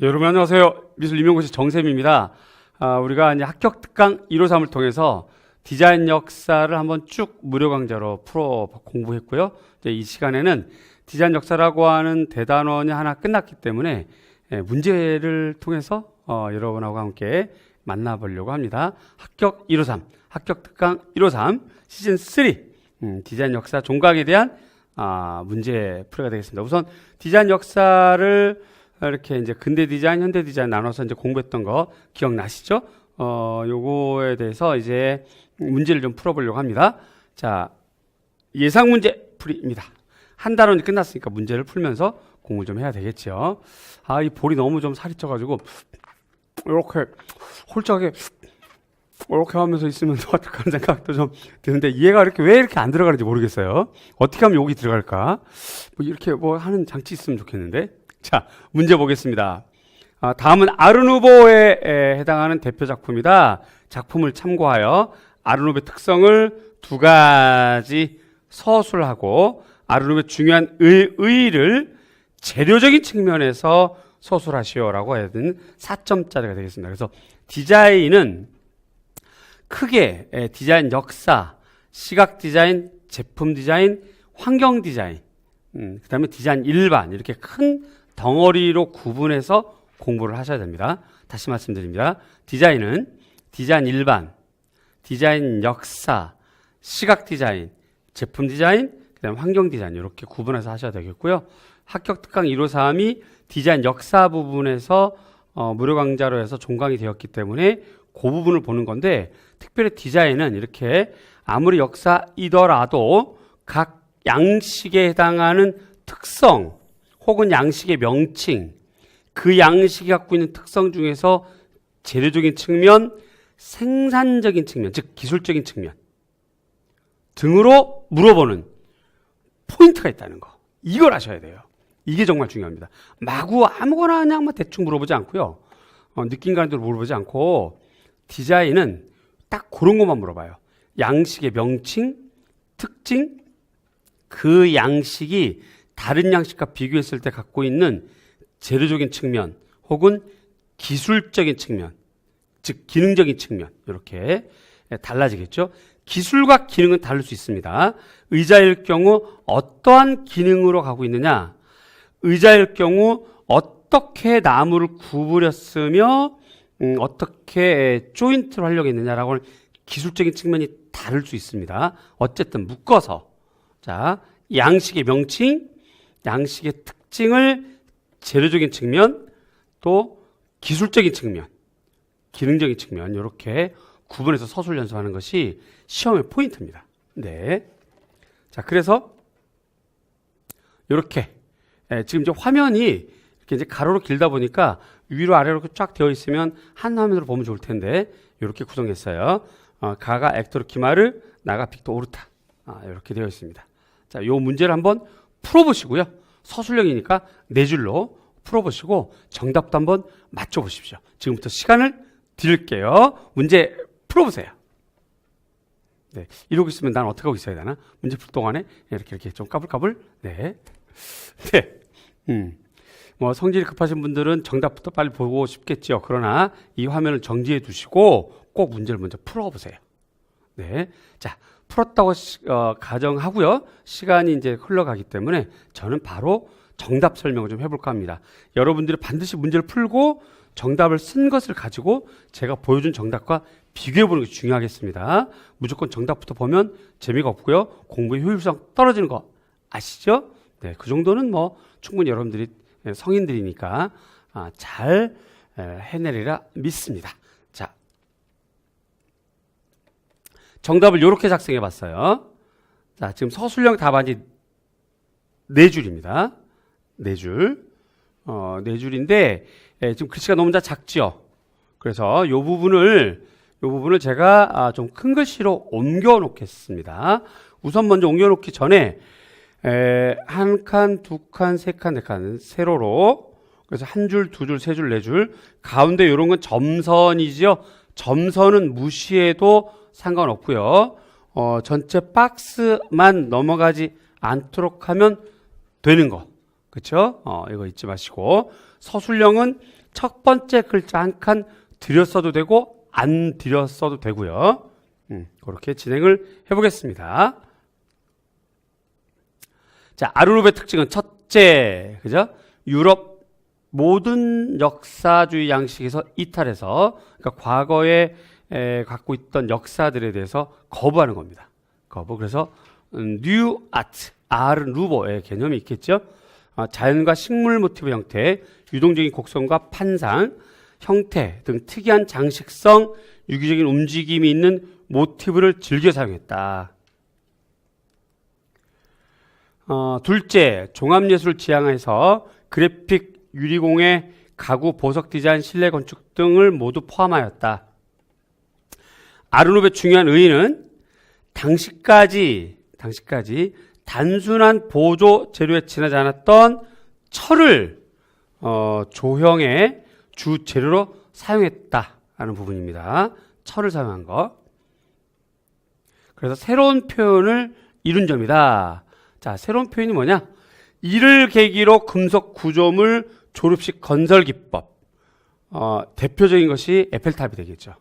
네, 여러분 안녕하세요. 미술 임용고시 정쌤입니다. 아, 우리가 이제 합격 특강 153을 통해서 디자인 역사를 한번 쭉 무료 강좌로 풀어 공부했고요. 이제 이 시간에는 디자인 역사라고 하는 대단원이 하나 끝났기 때문에 예, 문제를 통해서 어, 여러분하고 함께 만나보려고 합니다. 합격 153, 합격 특강 153 시즌 3 음, 디자인 역사 종각에 대한 아, 문제 풀이가 되겠습니다. 우선 디자인 역사를 이렇게 이제 근대 디자인, 현대 디자인 나눠서 이제 공부했던 거 기억나시죠? 어, 요거에 대해서 이제 문제를 좀 풀어보려고 합니다. 자, 예상 문제 풀이입니다. 한 달은 끝났으니까 문제를 풀면서 공부를 좀 해야 되겠죠. 아, 이 볼이 너무 좀 살이 쪄가지고, 이렇게 홀짝에, 이렇게 하면서 있으면 어떡하는 생각도 좀 드는데, 얘가 이렇게 왜 이렇게 안 들어가는지 모르겠어요. 어떻게 하면 여기 들어갈까? 뭐 이렇게 뭐 하는 장치 있으면 좋겠는데. 자, 문제 보겠습니다. 아, 다음은 아르누보에 에, 해당하는 대표 작품이다. 작품을 참고하여 아르누보의 특성을 두 가지 서술하고 아르누보의 중요한 의, 의의를 재료적인 측면에서 서술하시오라고 해야 되는 4점짜리가 되겠습니다. 그래서 디자인은 크게 에, 디자인 역사, 시각 디자인, 제품 디자인, 환경 디자인, 음, 그 다음에 디자인 일반 이렇게 큰 덩어리로 구분해서 공부를 하셔야 됩니다. 다시 말씀드립니다. 디자인은 디자인 일반, 디자인 역사, 시각 디자인, 제품 디자인, 그다음 환경 디자인 이렇게 구분해서 하셔야 되겠고요. 합격 특강 153이 디자인 역사 부분에서 어, 무료 강좌로 해서 종강이 되었기 때문에 그 부분을 보는 건데 특별히 디자인은 이렇게 아무리 역사이더라도 각 양식에 해당하는 특성 혹은 양식의 명칭 그 양식이 갖고 있는 특성 중에서 재료적인 측면, 생산적인 측면, 즉 기술적인 측면 등으로 물어보는 포인트가 있다는 거. 이걸 아셔야 돼요. 이게 정말 중요합니다. 마구 아무거나 그냥 뭐 대충 물어보지 않고요. 어, 느낌 가는 대로 물어보지 않고 디자인은 딱 그런 것만 물어봐요. 양식의 명칭, 특징, 그 양식이 다른 양식과 비교했을 때 갖고 있는 재료적인 측면 혹은 기술적인 측면, 즉 기능적인 측면 이렇게 달라지겠죠. 기술과 기능은 다를 수 있습니다. 의자일 경우 어떠한 기능으로 가고 있느냐? 의자일 경우 어떻게 나무를 구부렸으며 음, 어떻게 조인트를 하려고 했느냐라고 하는 기술적인 측면이 다를 수 있습니다. 어쨌든 묶어서 자 양식의 명칭, 양식의 특징을 재료적인 측면 또 기술적인 측면, 기능적인 측면 이렇게 구분해서 서술 연습하는 것이 시험의 포인트입니다. 네. 자, 그래서 이렇게 예, 지금 이제 화면이 이렇게 이제 가로로 길다 보니까 위로 아래로 쫙 되어 있으면 한 화면으로 보면 좋을 텐데 이렇게 구성했어요. 어, 가가 엑토르 키마르, 나가 빅토 오르타. 아, 이렇게 되어 있습니다. 자, 요 문제를 한번 풀어보시고요. 서술형이니까 네 줄로 풀어보시고 정답도 한번 맞춰보십시오. 지금부터 시간을 드릴게요. 문제 풀어보세요. 네, 이러고 있으면 난 어떻게 하고 있어야 되나? 문제 풀 동안에 이렇게 이렇게 좀 까불까불. 네, 네, 음, 뭐 성질이 급하신 분들은 정답부터 빨리 보고 싶겠죠. 그러나 이 화면을 정지해 두시고 꼭 문제를 먼저 풀어보세요. 네, 자 풀었다고 시, 어, 가정하고요. 시간이 이제 흘러가기 때문에 저는 바로 정답 설명을 좀 해볼까 합니다. 여러분들이 반드시 문제를 풀고 정답을 쓴 것을 가지고 제가 보여준 정답과 비교해 보는 게 중요하겠습니다. 무조건 정답부터 보면 재미가 없고요. 공부의 효율성 떨어지는 거 아시죠? 네, 그 정도는 뭐 충분히 여러분들이 성인들이니까 아, 잘 에, 해내리라 믿습니다. 자, 정답을 이렇게 작성해 봤어요. 자, 지금 서술형 답안이 네 줄입니다. 네 줄. 어, 네 줄인데, 예, 지금 글씨가 너무 다 작죠? 그래서 이 부분을, 이 부분을 제가 아, 좀 큰 글씨로 옮겨 놓겠습니다. 우선 먼저 옮겨 놓기 전에, 에, 한 칸, 두 칸, 세 칸, 네 칸, 세로로. 그래서 한 줄, 두 줄, 세 줄, 네 줄. 가운데 이런 건 점선이죠? 점선은 무시해도 상관없고요. 어, 전체 박스만 넘어가지 않도록 하면 되는 거. 그쵸? 어, 이거 잊지 마시고. 서술형은 첫 번째 글자 한 칸 들였어도 되고, 안 들였어도 되고요. 음, 그렇게 진행을 해보겠습니다. 자, 아르룹의 특징은 첫째, 그죠? 유럽 모든 역사주의 양식에서 이탈해서, 그러니까 과거에 에, 갖고 있던 역사들에 대해서 거부하는 겁니다. 거부. 그래서 음, 뉴 아트, 아르누보의 개념이 있겠죠. 아, 자연과 식물 모티브 형태, 유동적인 곡선과 판상, 형태 등 특이한 장식성, 유기적인 움직임이 있는 모티브를 즐겨 사용했다. 어, 둘째, 종합예술 지향해서 그래픽, 유리공예, 가구, 보석 디자인, 실내 건축 등을 모두 포함하였다. 아르누베의 중요한 의의는 당시까지 당시까지 단순한 보조 재료에 지나지 않았던 철을 어, 조형의 주 재료로 사용했다라는 부분입니다. 철을 사용한 것. 그래서 새로운 표현을 이룬 점이다. 자, 새로운 표현이 뭐냐? 이를 계기로 금속 구조물 조립식 건설 기법. 어, 대표적인 것이 에펠탑이 되겠죠.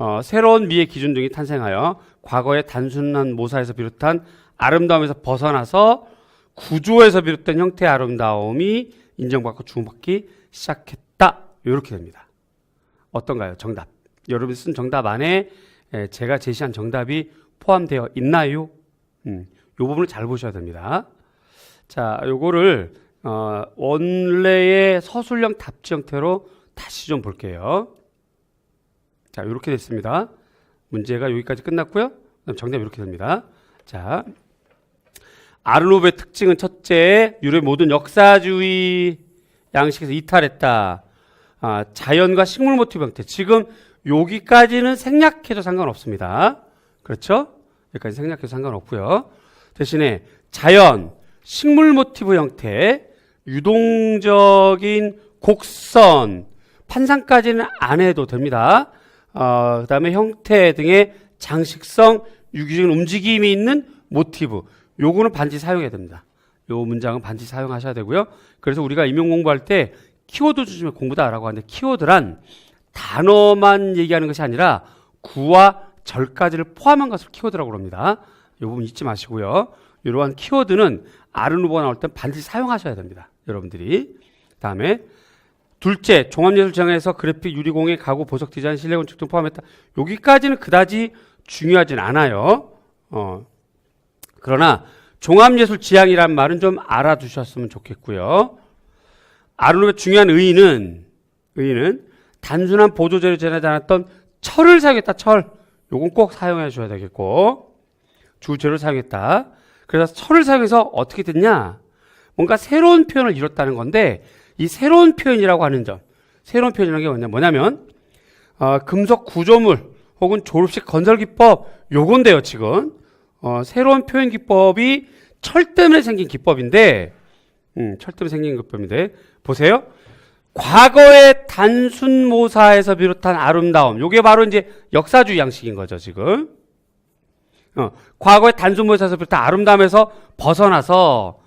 어, 새로운 미의 기준 등이 탄생하여 과거의 단순한 모사에서 비롯한 아름다움에서 벗어나서 구조에서 비롯된 형태의 아름다움이 인정받고 주목받기 시작했다. 이렇게 됩니다. 어떤가요? 정답. 여러분이 쓴 정답 안에 에, 제가 제시한 정답이 포함되어 있나요? 음, 요 부분을 잘 보셔야 됩니다. 자, 요거를 어, 원래의 서술형 답지 형태로 다시 좀 볼게요. 자, 이렇게 됐습니다. 문제가 여기까지 끝났고요. 그다음 정답이 이렇게 됩니다. 자, 아르노브의 특징은 첫째, 유럽 모든 역사주의 양식에서 이탈했다. 아, 자연과 식물 모티브 형태. 지금 여기까지는 생략해도 상관없습니다. 그렇죠? 여기까지 생략해도 상관없고요. 대신에 자연, 식물 모티브 형태, 유동적인 곡선, 판상까지는 안 해도 됩니다. 어, 그다음에 형태 등의 장식성, 유기적인 움직임이 있는 모티브. 요거는 반드시 사용해야 됩니다. 요 문장은 반드시 사용하셔야 되고요. 그래서 우리가 임용 공부할 때 키워드 주시면 공부다라고 하는데 키워드란 단어만 얘기하는 것이 아니라 구와 절까지를 포함한 것을 키워드라고 합니다. 이 부분 잊지 마시고요. 이러한 키워드는 아르누보가 나올 땐 반드시 사용하셔야 됩니다. 여러분들이. 다음에 둘째, 종합예술장에서 그래픽, 유리공예, 가구, 보석 디자인, 실내 건축 등 포함했다. 여기까지는 그다지 중요하진 않아요. 어. 그러나 종합예술 지향이란 말은 좀 알아두셨으면 좋겠고요. 아르누의 중요한 의의는 의의는 단순한 보조제로 지나지 않았던 철을 사용했다. 철. 요건 꼭 사용해 주셔야 되겠고 주재를 사용했다. 그래서 철을 사용해서 어떻게 됐냐? 뭔가 새로운 표현을 이뤘다는 건데 이 새로운 표현이라고 하는 점, 새로운 표현이라는 게 뭐냐, 뭐냐면 어, 금속 구조물 혹은 졸업식 건설 기법 요건데요 지금 어, 새로운 표현 기법이 철 때문에 생긴 기법인데 음, 철 때문에 생긴 기법인데 보세요. 과거의 단순 모사에서 비롯한 아름다움 요게 바로 이제 역사주의 양식인 거죠 지금. 어, 과거의 단순 모사에서 비롯한 아름다움에서 벗어나서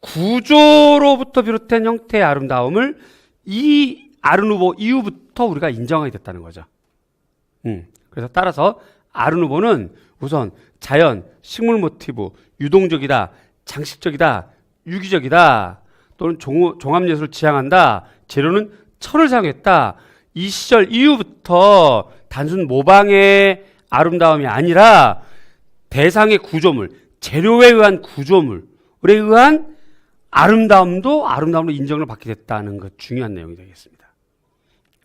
구조로부터 비롯된 형태의 아름다움을 이 아르누보 이후부터 우리가 인정하게 됐다는 거죠. 음, 그래서 따라서 아르누보는 우선 자연, 식물 모티브, 유동적이다, 장식적이다, 유기적이다, 또는 종, 종합예술을 지향한다, 재료는 철을 사용했다. 이 시절 이후부터 단순 모방의 아름다움이 아니라 대상의 구조물, 재료에 의한 구조물에 의한 아름다움도 아름다움으로 인정을 받게 됐다는 것 중요한 내용이 되겠습니다.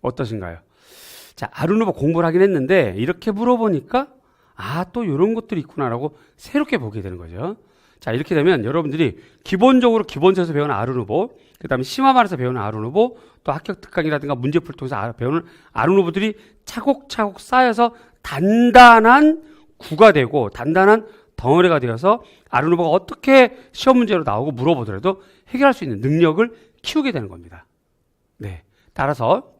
어떠신가요? 자, 아르누보 공부를 하긴 했는데 이렇게 물어보니까 아, 또 이런 것들이 있구나라고 새롭게 보게 되는 거죠. 자, 이렇게 되면 여러분들이 기본적으로 기본서에서 배우는 아르누보, 그 다음에 심화말에서 배우는 아르누보, 또 합격 특강이라든가 문제풀을 통해서 아, 배우는 아르누보들이 차곡차곡 쌓여서 단단한 구가 되고 단단한 덩어리가 되어서 아르누보가 어떻게 시험 문제로 나오고 물어보더라도 해결할 수 있는 능력을 키우게 되는 겁니다. 네. 따라서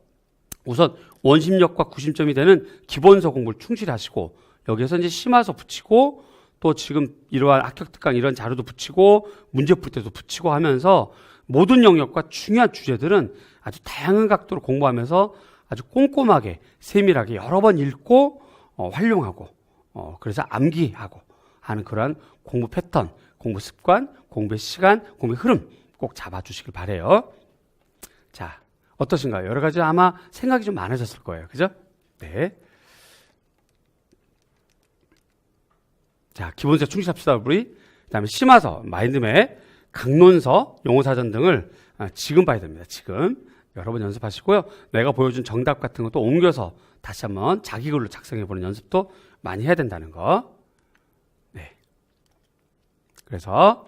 우선 원심력과 구심점이 되는 기본서 공부를 충실히 하시고 여기에서 이제 심화서 붙이고 또 지금 이러한 합격 특강 이런 자료도 붙이고 문제 풀 때도 붙이고 하면서 모든 영역과 중요한 주제들은 아주 다양한 각도로 공부하면서 아주 꼼꼼하게 세밀하게 여러 번 읽고 어, 활용하고 어, 그래서 암기하고 하는 그러한 공부 패턴, 공부 습관, 공부의 시간, 공부의 흐름 꼭 잡아주시길 바래요. 자, 어떠신가요? 여러 가지 아마 생각이 좀 많아졌을 거예요. 그죠? 네. 자, 기본세 충실합시다, 우리. 그 다음에 심화서, 마인드맵, 강론서, 용어사전 등을 아, 지금 봐야 됩니다. 지금. 여러 번 연습하시고요. 내가 보여준 정답 같은 것도 옮겨서 다시 한번 자기 글로 작성해보는 연습도 많이 해야 된다는 거. 네. 그래서,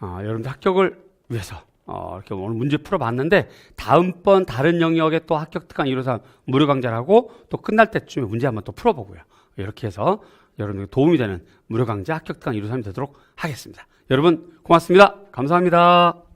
어, 여러분들 합격을 위해서 어, 이렇게 오늘 문제 풀어봤는데 다음번 다른 영역에 또 합격 특강 153 무료 강좌를 하고 또 끝날 때쯤에 문제 한번 또 풀어보고요. 이렇게 해서 여러분에게 도움이 되는 무료 강좌 합격 특강 153이 되도록 하겠습니다. 여러분 고맙습니다. 감사합니다.